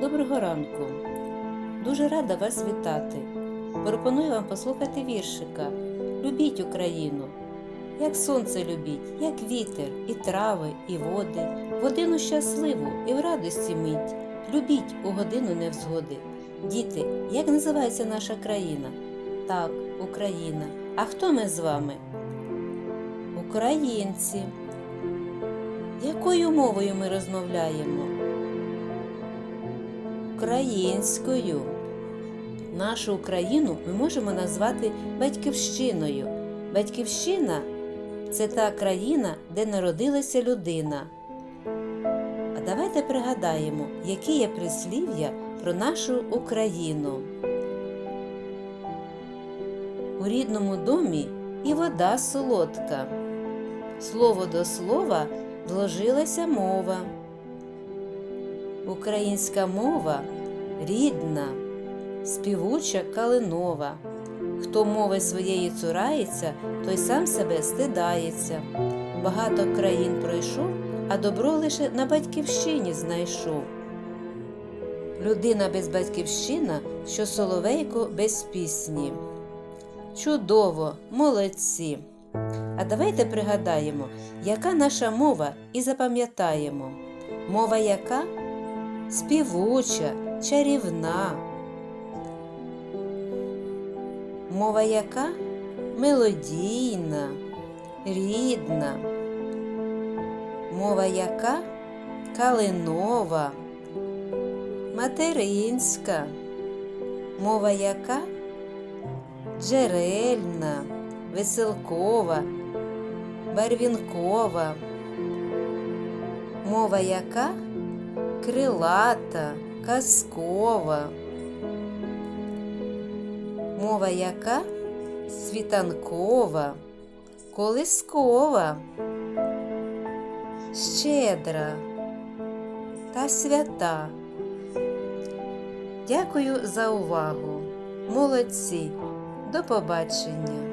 Доброго ранку! Дуже рада вас вітати. Пропоную вам послухати віршика Любіть Україну. Як сонце любіть, як вітер, і трави, і води, годину щасливу і в радості мить. Любіть у годину невзгоди. Діти, як називається наша країна? Так, Україна. А хто ми з вами? Українці. Якою мовою ми розмовляємо? Українською. Нашу Україну ми можемо назвати батьківщиною. Батьківщина це та країна, де народилася людина. А давайте пригадаємо, які є прислів'я про нашу Україну. У рідному домі і вода солодка. Слово до слова вложилася мова. Українська мова рідна, співуча калинова. Хто мови своєї цурається, той сам себе стидається. Багато країн пройшов, а добро лише на батьківщині знайшов. Людина без батьківщина, що соловейко без пісні. Чудово, молодці! А давайте пригадаємо, яка наша мова і запам'ятаємо. Мова яка? Співуча, чарівна. Мова яка? Мелодійна, рідна. Мова яка? Калинова, материнська. Мова яка? Джерельна, веселкова, барвінкова. Мова яка? Крилата, казкова. Мова яка? Світанкова, колискова, щедра та свята. Дякую за увагу. Молодці. До побачення.